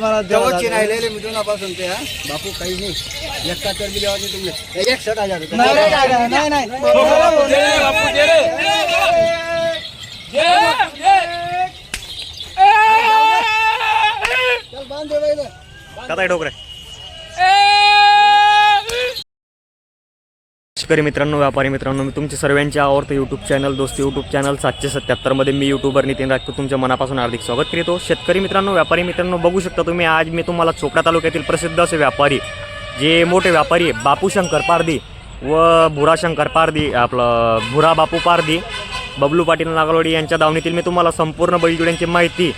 मला जवळची राहिलेले मिथुनापासून ते हा बापू काही नाही एकाहत्तर बी द्यावा नाही तुम्ही एकसठ हजार रुपये. नाही नाही, नाही नाही नाही शेतकरी मित्रांनो व्यापारी मित्रांनो मी तुमचे सर्वांचे आवडतं यूट्यूब चॅनल दोस्त यूट्यूब चॅनल सातशे सत्याहत्तरमध्ये मी यूट्यूबर नितीन राजपूत तुमच्या मनापासून हार्दिक स्वागत करतो. शेतकरी मित्रांनो व्यापारी मित्रांनो बघू शकता तुम्ही आज मी तुम्हाला चोपडा तालुक्यातील प्रसिद्ध असे व्यापारी जे मोठे व्यापारी आहे बापू शंकर पारदी व भुरा शंकर पारदी आपलं भुरा बापू पारदी बबलू पाटील नागलोडी यांच्या दावणीतील मी तुम्हाला संपूर्ण बैलजोड्यांची माहिती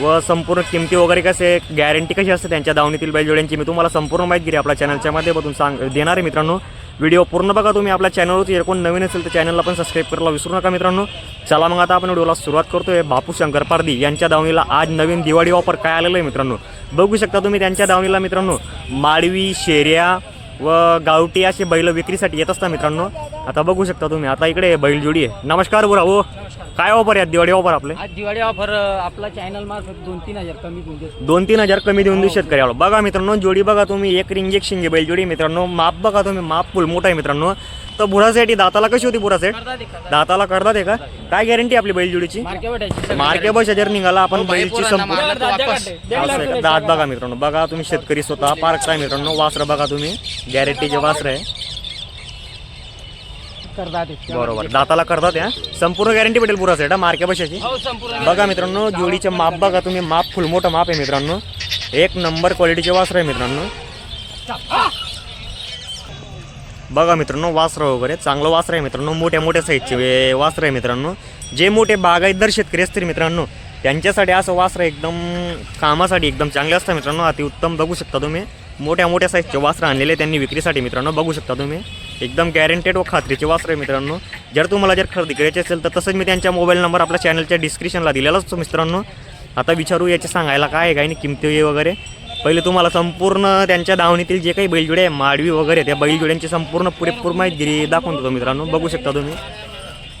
व संपूर्ण किमती वगैरे कसे गॅरंटी कशी असते त्यांच्या दावणीतील बैलजोड्यांची मी तुम्हाला संपूर्ण माहिती आपल्या चॅनलच्या माध्यमातून सांग देणार आहे मित्रांनो. व्हिडिओ पूर्ण बघा तुम्ही आपल्या चॅनलवरती जर कोण नवीन असेल तर चॅनलला पण सबस्क्राईब करायला विसरू नका मित्रांनो. चला मग आता आपण व्हिडिओला सुरुवात करतोय. बापू शंकर पारदी यांच्या दावणीला आज नवीन दिवाळी ऑफर काय आलेलं आहे मित्रांनो? बघू शकता तुम्ही त्यांच्या दावणीला मित्रांनो. माळवी शेऱ्या व गावठी असे बैल विक्रीसाठी येत असतात मित्रांनो. आता बघू शकता तुम्ही. आता इकडे बैलजोडी आहे. नमस्कार बुरा हो काय ऑफर आहे? दिवाळी ऑफर आपले? आज दिवाळी ऑफर आपला चॅनल मार्फत दोन तीन हजार कमी देतो. दोन तीन हजार कमी देऊन देऊ शेतकऱ्याला बघा मित्रांनो जोडी बघा तुम्ही. एक इंजेक्शन घे बैल जोडी मित्रांनो. माप बघा तुम्ही. माप फुल मोठा आहे मित्रांनो. तर बुरासाठी दाताला कशी होती बुरा सेट दाताला करतात आहे का काय गॅरंटी आपली बैल जोडीची मार्के बस जर निघाला आपण बैलची संपूर्ण? दात बघा मित्रांनो. बघा तुम्ही शेतकरी स्वतः पार्क काय मित्रांनो. वासरं बघा तुम्ही. गॅरंटीचे वासरं आहे. करतात बरोबर. दाताला करतात या संपूर्ण गॅरंटी भेटेल पुरा सेट मार्के बशाची हो संपूर्ण बघा मित्रांनो जोडीचे माप बघा तुम्ही माप फुल मोठं माप आहे मित्रांनो. एक नंबर क्वालिटीचे वासर आहे मित्रांनो. बघा मित्रांनो वासरं वगैरे चांगलं वासर आहे मित्रांनो मोठ्या मोठ्या साईजचे वासर आहे मित्रांनो. जे मोठे बागायतदार शेतकरी असतील मित्रांनो त्यांच्यासाठी असं वासर एकदम कामासाठी एकदम चांगले असतं मित्रांनो अति उत्तम बघू शकता तुम्ही. मोठ्या मोठ्या साईजचे वासरं आणलेले त्यांनी विक्रीसाठी मित्रांनो बघू शकता तुम्ही. एकदम गॅरंटेड व खात्रीचे वासर आहे मित्रांनो. जर तुम्हाला जर खरेदी करायची असेल तर तसंच मी त्यांच्या मोबाईल नंबर आपल्या चॅनलच्या डिस्क्रिप्शनला दिलेला असतो मित्रांनो. आता विचारू याचे सांगायला काय आहे काय नाही किमती वगैरे पहिले तुम्हाला संपूर्ण त्यांच्या दावणीतील जे काही बैलजोडे आहे माडवी वगैरे त्या बैलजोड्यांची संपूर्ण पुरेपूर माहिती दाखवून देतो मित्रांनो. बघू शकता तुम्ही.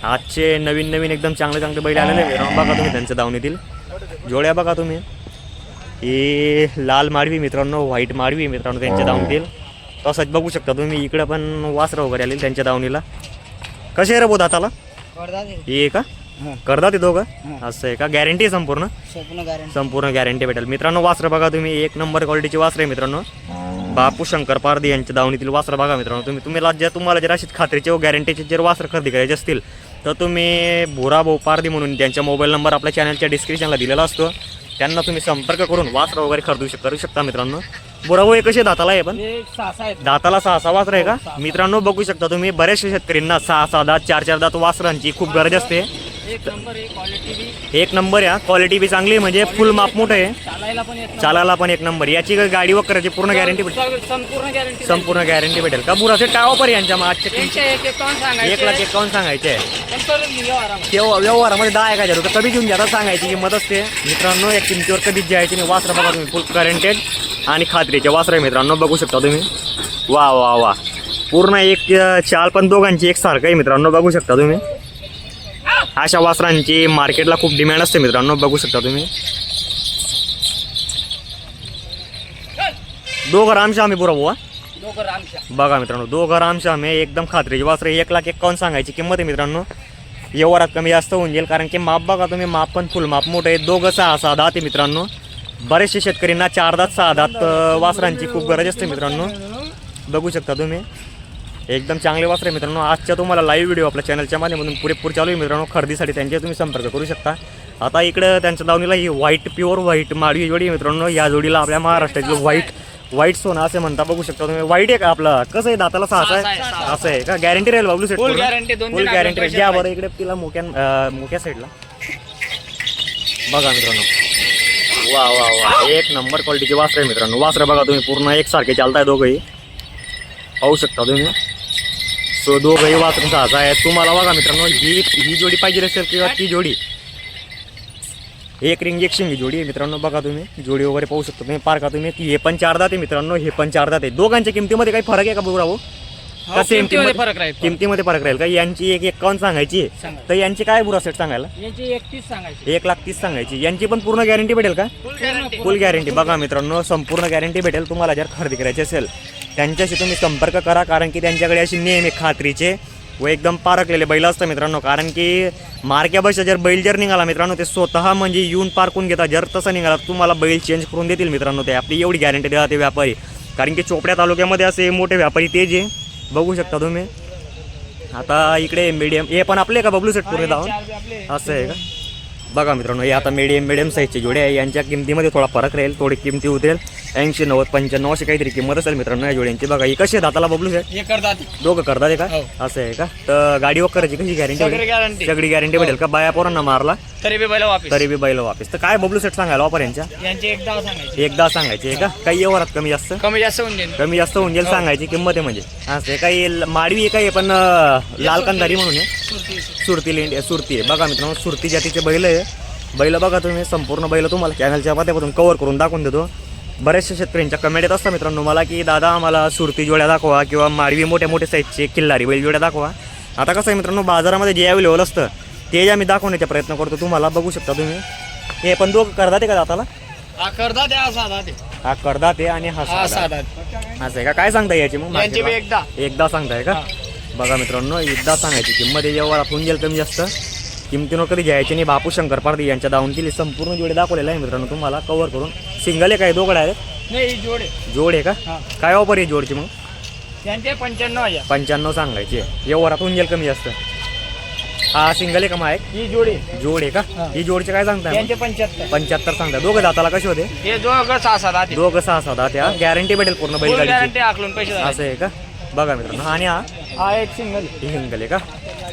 आजचे नवीन नवीन एकदम चांगले चांगले बैल आलेले मित्रांनो बघा तुम्ही त्यांच्या दावणीतील. जोड्या बघा तुम्ही. हे लाल माडवी मित्रांनो व्हाईट माडवी मित्रांनो त्यांच्या दावणीतील. तसंच बघू शकता तुम्ही इकडं पण वासरं वगैरे आलेली त्यांच्या दावणीला. कसे आहे रे बोध आताला हे का? करतात ते दोघं? असं आहे का? गॅरंटी आहे संपूर्ण? संपूर्ण गॅरंटी भेटेल. मित्रांनो वासरं बघा तुम्ही. एक नंबर क्वालिटीचे वासरं आहे मित्रांनो. बापू शंकर पारदी यांच्या दावणीतील वासरं बघा मित्रांनो. तुम्ही तुम्ही जर तुम्हाला जर अशीच खात्रीचे व गॅरंटीचे जर वासरं खरेदी करायचे असतील तर तुम्ही भोरा भाऊ पारदी म्हणून त्यांच्या मोबाईल नंबर आपल्या चॅनलच्या डिस्क्रिप्शनला दिलेला असतो. त्यांना तुम्ही संपर्क करून वासरं वगैरे खरेदी करू शकता मित्रांनो. भाऊ हे कसे दाताला आहे पण. हे सहा सहा आहेत दाताला सहा सहा वासरं आहे का मित्रांनो बघू शकता तुम्ही बऱ्याचशा शेतकऱ्यांना सहा सहा दात चार चार दात वासरांची खूप गरज असते. एक नंबर एक क्वालिटी बी. एक नंबर या क्वालिटी बी चांगली आहे, म्हणजे फुल माप मोठं आहे. चालायला पण येत चालायला पण एक नंबर याची गाडी वगैरेची पूर्ण गॅरंटी भेटेल. संपूर्ण गॅरंटी संपूर्ण गॅरंटी भेटेल. का बुराचे काय ऑफर यांच्या मग आजच्या किमती? त्यांचे एक एकावन्न एक लाख सांगायचे एकावन्न सांगायचे. आहे. पण करून घेऊ आरामात. तेव्हा व्यवहारामध्ये दहा एक हजार रुपये कमी घेऊन घ्या सांगायची किंमत असते. मित्रांनो या किमतीवर कधीच जायची नाही. वासरं बघा तुम्ही फुल गॅरंटेड आणि खात्रीचे. वासरं आहे मित्रांनो बघू शकता तुम्ही. वा वा वा. पूर्ण एक अं, चाल पण दोघांची एक सारखं आहे मित्रांनो बघू शकता तुम्ही. अशा वासरांची मार्केटला खूप डिमांड असते मित्रांनो बघू शकता तुम्ही. दोघं रामशा आम्ही पुरा बुवा. बघा मित्रांनो दोघं रामश्याम आहे एकदम खात्रीची वासरे एक लाख एकावन्न सांगायची किंमत आहे मित्रांनो. व्यवहारात कमी जास्त होऊन जाईल कारण की माप बघा तुम्ही माप पण फुल माप मोठं आहे. दोघं सहा सहा दात आहे मित्रांनो. बरेचसे शेतकऱ्यांना चार दात सहा दात वासरांची खूप गरज असते मित्रांनो. बघू शकता तुम्ही. एकदम चांगले वासरे मित्रांनो. आजच्या तुम्हाला लाईव्ह व्हिडिओ आपल्या चॅनलच्या माध्यमातून पुरेपूर चालू आहे मित्रांनो. खरेदीसाठी त्यांचे तुम्ही संपर्क करू शकता. आता इकडं त्यांच्या दावणीला ही व्हाईट प्युअर व्हाईट माडवी जोडी आहे मित्रांनो. या जोडीला आपल्या महाराष्ट्रातील व्हाईट व्हाईट सोनं असे म्हणता बघू शकता तुम्ही. व्हाईट आहे का आपला कसं आहे दाताला? सहा आहे. असं आहे का? गॅरंटी राहील बाबलू सेट फुल गॅरंटी घ्या पैसे बरं इकडे तिला मोक्या मोक्या साईडला बघा मित्रांनो. वा वा वा. एक नंबर क्वालिटीची वासरं मित्रांनो. वासरं बघा तुम्ही. पूर्ण एकसारखे चालताय दोघंही. पाहू शकता तुम्ही. सो दोघंही वासरून सहाचा आहे. तुम्हाला बघा मित्रांनो ही ही जोडी पाहिजे असेल किंवा ती जोडी? एक इंजेक्शन ही जोडी आहे मित्रांनो बघा तुम्ही. जोडी वगैरे पाहू शकता तुम्ही. पार का तुम्ही. की हे पण चार दात मित्रांनो हे पण चार दात दोघांच्या किमतीमध्ये काही फरक आहे का बघू राहू? का सेम किमतीमध्ये फरक राहील. किमतीमध्ये फरक राहील का? यांची एक एकावन्न सांगायची आहे. सांगा. तर यांची काय बुरा सेट सांगायला? याची सांगायची. एक लाख तीस सांगायची. यांची पण पूर्ण गॅरंटी भेटेल का? फुल गॅरंटी बघा मित्रांनो संपूर्ण गॅरंटी भेटेल तुम्हाला जर खरेदी करायची असेल. त्यांच्याशी तुम्ही संपर्क करा कारण की त्यांच्याकडे अशी नेहमी खात्रीचे व एकदम पारखलेले बैल असतं मित्रांनो. कारण की मार्क्यापेक्षा जर बैल जर निघाला मित्रांनो ते स्वतः म्हणजे येऊन पारखून घेतात. जर तसं निघाला तुम्हाला बैल चेंज करून देतील मित्रांनो ते. आपली एवढी गॅरंटी देतात ते व्यापारी. कारण की चोपड्या तालुक्यामध्ये असे मोठे व्यापारी ते जे बघू शकता तुम्ही. आता इकडे मीडियम हे पण आपले का बबलू सेट पुरे धावून आपले असं आहे का? बघा मित्रांनो हे आता मीडियम मिडियम साईजचे जोडे आहे. यांच्या किमतीमध्ये थोडा फरक राहील थोडी किमती होतील ऐंशी नव्वद पंच्याण्णव अशी काहीतरी किंमत असेल मित्रांनो या जोड्यांची. बघा ही कशी आहे दाताला बबलू हे करतात. दोघं करतात हे का? हो. असं आहे का? तर गाडी वगैरेची कशी गॅरंटी सगळी गॅरंटी सगळी गॅरंटी भेटेल का? बाया पोरांना मारला? तरी बी बैल वापिस. तरी बी बैल वापस. तर काय बबलू सेट सांगायला वापर यांच्या? यांची एकदा सांगायची. एकदा सांगायचे आहे का? काही व्यवहारात कमी जास्त? कमी जास्त होऊन जाईल. कमी जास्त होऊन जाईल सांगायची किंमत आहे म्हणजे. असं आहे. काही ल- माडवी आहे काही पण अं, लाल कंदारी म्हणून आहे. सुरती सुरती लेंडी सुरती आहे. बघा मित्रांनो सुरती जातीचे बैल आहे. बैल बघा तुम्ही संपूर्ण बैल तुम्हाला चॅनलच्या माध्यमातून कव्हर करून दाखवून देतो. बऱ्याचशा शेतकऱ्यांच्या कमेंट येत असतात मित्रांनो मला की दादा आम्हाला सुरती जोड्या दाखवा किंवा माडवी मोठ्या मोठ्या साईजचे किल्लारी बैल जोड्या दाखवा. आता कसं आहे मित्रांनो बाजारामध्ये जे अवेलेबल असतं ते जे आम्ही दाखवण्याचा प्रयत्न करतो तुम्हाला बघू शकता तुम्ही. हे पण दोघं करतात का दाताला? साधा ते. हा करदात आहे आणि हा साधा. असं आहे का? काय सांगता याची मग? एकदा? एकदा सांगताय का? बघा मित्रांनो एकदा सांगायची किंमत जेव्हा होऊन जाईल कमी जास्त. किमतीनं कधी घ्यायची नाही. बापू शंकर पारदी यांच्या दावणतील संपूर्ण जोडे दाखवलेला आहे मित्रांनो तुम्हाला. कव्हर करून. सिंगल आहे काय दोघं आहे नाही ही जोडे. जोड आहे का? हा. काय ऑफर आहे जोडची मग? त्यांचे पंच्याण्णव हजार. पंच्याण्णव सांगायची. आहे व्यवहारात होऊन जाईल कमी जास्त. हा सिंगल आहे का मग ही जोडी. जोड आहे का? हा. ही जोडचे काय सांगताय त्यांचे पंच्याहत्तर. पंच्याहत्तर सांगताय. दोघं दाताला कसे होते? हे दोघं सहा सात दोघं सहा साधा त्या गॅरंटी भेटेल पूर्ण बैलगाडीची. गॅरंटी आखलून पैसे झाले. असं आहे का? बघा मित्रांनो. आणि हा? हा एक सिंगल ही सिंगल आहे का?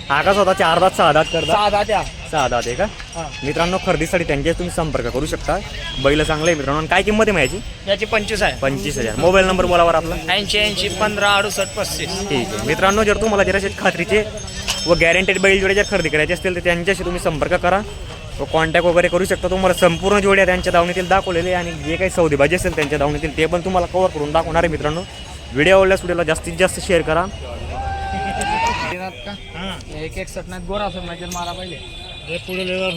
हा कसा होता चार दात सहा दात करता. सहा दहा त्या सहा दात आहे का? हा. मित्रांनो खरेदीसाठी त्यांच्याशी तुम्ही संपर्क करू शकता. बैल चांगलं आहे मित्रांनो. आणि काय किंमत आहे माझी याची पंचवीस आहे. पंचवीस हजार. मोबाईल नंबर बोलावर आपला. ऐंशी ऐंशी पंधरा अडुसष्ट पस्तीस. ठीक आहे. मित्रांनो जर तुम्हाला जर खात्रीचे व गॅरंटेड बैल जोडे जर खरेदी करायचे असतील तर त्यांच्याशी तुम्ही संपर्क करा. व कॉन्टॅक्ट वगैरे करू शकता. तुम्हाला संपूर्ण जोड्या त्यांच्या दावणीतील दाखवलेले आणि जे काही सौदेबाजी असेल त्यांच्या दावणीतील ते पण तुम्हाला कव्हर करून दाखवणार आहे मित्रांनो. व्हिडिओ आवडल्यास व्हिडिओला जास्तीत जास्त शेअर करा. एक एक सटण्यात गोरा असं म्हणजे मारा पहिले. हे पुढे लेवा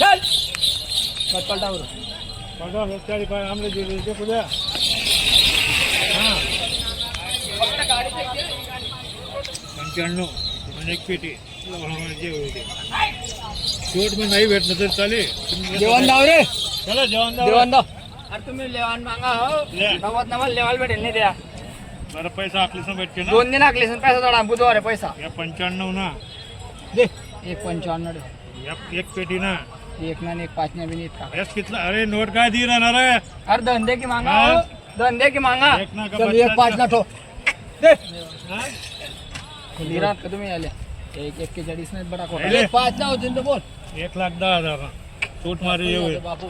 चल! पलटावर बघा रस्त्याने पाय आमले गेले ते पुढे. पंच्याण्णव एक पेटी. जे होते शेवट मी नाही भेटलं तर चालेल. जेवण दाव रे. चला जेवण. जेवण दाव अरे तुम्ही लेवान मागा हो. गावात नवाल लेवाल भेटेल नाही द्या बरं पैसा आपले सम भेटते ना? दोन दिन आखले पैसा थोडा बुधवार आहे पैसा. या पंच्याण्णव ना. दे. एक पंचावन्न. या एक पेटी ना. एक ना आणि एक पाच ना बी नीट का याच कितला? अरे नोट काय दी राहणार आहे? अरे धंदे की मागा हा. हो? धंदे की मागा. एक ना का चल एक पाच ना? ना ठो दे. हा? निरात का तुम्ही आले एक एक्केचाळीस नाही बडा खोटा. एक पाच ना होतील तर बोल. एक लाख दहा हजार. सूट मारी येऊ. बापू.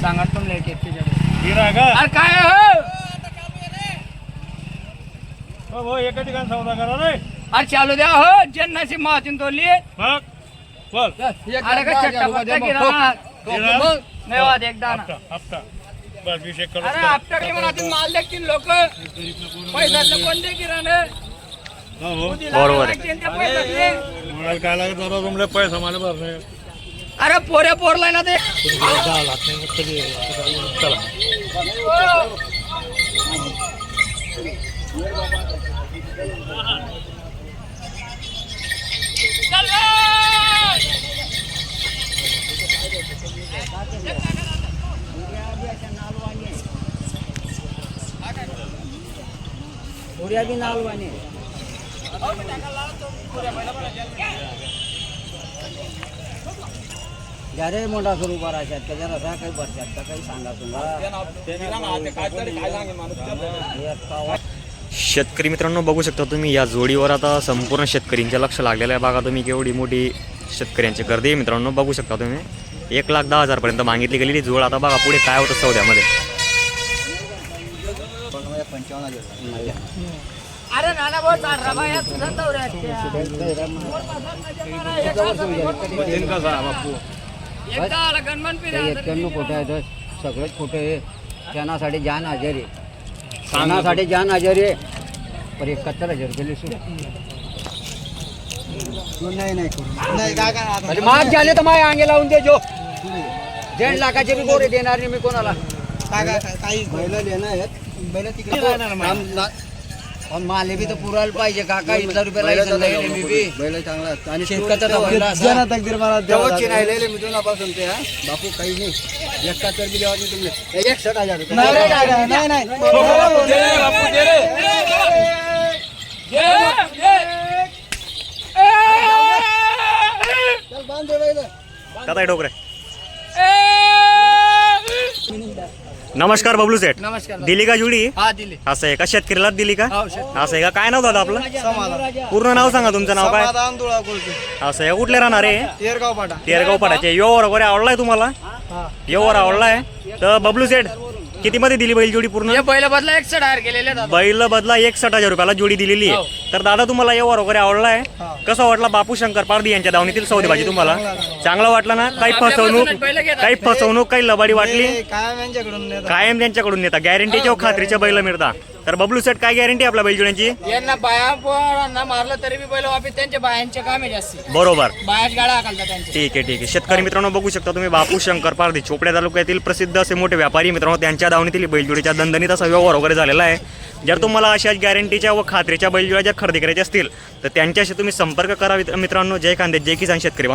सांगा तुमले एक एक्केचाळीस हिरा का अरे काय हो? भाऊ एका ठिकाणी सौदा करा रे. अरे चालू द्या हो जन्नाची तोडली. मग बोल. अरे का चट्टा पट्टा गिरा गिरा? नाही वाद एकदा ना हप्ता हप्ता. बस वीस एक करोड अरे आपल्याकडे म्हणा माल देखील लोक? पैशातलं कोण दे किराणा हो हो. बरोबर मला काय लागत दादा तुमले पैसा मला भरणे अरे पोरे पोरलाय ना ते. दहा लाख नाही मग कधी चला घ्या रे मोठा स्वरूप राहतात त्याच्यात असा काही बसतात का काही सांगा तुम्हाला? शेतकरी मित्रांनो बघू शकता तुम्ही या जोडीवर आता संपूर्ण शेतकऱ्यांचे लक्ष लागलेलं आहे. बघा तुम्ही केवढी मोठी शेतकऱ्यांची गर्दी आहे मित्रांनो बघू शकता तुम्ही. एक लाख दहा हजारपर्यंत मागितली गेलेली जोड आता बघा पुढे काय होतं सौद्यामध्ये. पंचावन्न अरे नाना भाऊ एक्क्याण्णव खोटं आहे. सगळेच खोटं आहे. जान हजेरी क्षणासाठी जान हजेरी पर एकाहत्तर हजार रुपये लिसून नाही नाही करू नाही. काय काय माग झाले तर माय अंगे लावून दे जो दीड लाखाचे बी गोरे देणार नाही मी कोणाला. काही बैल देणार आहेत. बैल तिकडे पण माले बी तर पुरायला पाहिजे काका इथला रुपये लायसन नाही मी बी बैल चांगला आणि शेतकऱ्याचा असा. हा. बापू काही नाही. बी रे! बांध दे बैल दादा हे डोकरे. नमस्कार बबलू सेठ. नमस्कार. दिली का जुडी? हा दिली. असं आहे का? शेतकरीलाच दिली का? हो, असं आहे का? काय नाव दादा आपलं? पूर्ण नाव सांगा तुमचं नाव काय? असं आहे. कुठले राहणार आहे? तेरगाव पाटा तेरगाव पाडाचे. योवर वगैरे आवडलाय तुम्हाला? योवर आवडलाय. तर बबलू सेठ किती मध्ये दिली बैल जोडी पूर्ण? हे पहिलं बदला एकसठ हार केलेले दादा बैल बदला एकसठ हजार रुपयाला जोडी दिलेली हो. आहे तर दादा तुम्हाला व्यवहार वगैरे आवडलाय कसा वाटला बापू शंकर पारदी यांच्या दावणीतील सौदेबाजी तुम्हाला? चांगला वाटला ना? काही फसवणूक. काही फसवणूक काही लबाडी वाटली? काय यांच्याकडून कायम त्यांच्याकडून नेता गॅरंटीच्या व खात्रीच्या बैल मिळता तर बबलू सेट काय गॅरंटी आपल्या बैलजोड्यांची? यांना बाया पोरांना मारलं तरी बी पहिलं वापिस त्यांच्या बायांचे काम आहे जास्ती. बरोबर. बायाच गाड्या हाकलतात त्यांचे. ठीक आहे ठीक आहे. शेतकरी मित्रांनो बघू शकता तुम्ही बापू शंकर पारधी चोपड्या तालुक्यातील प्रसिद्ध असे मोठे व्यापारी मित्रांनो त्यांच्या दावणीतील बैलजोडीच्या दणदणीत असा व्यवहार वगैरे झालेला आहे. जर तुम्हाला अशाच गॅरंटीच्या व खात्रीच्या बैलजोड्या जर खरेदी करायच्या असतील तर त्यांच्याशी तुम्ही संपर्क करा मित्रांनो. जय कांदे जय किसान शेतकरी.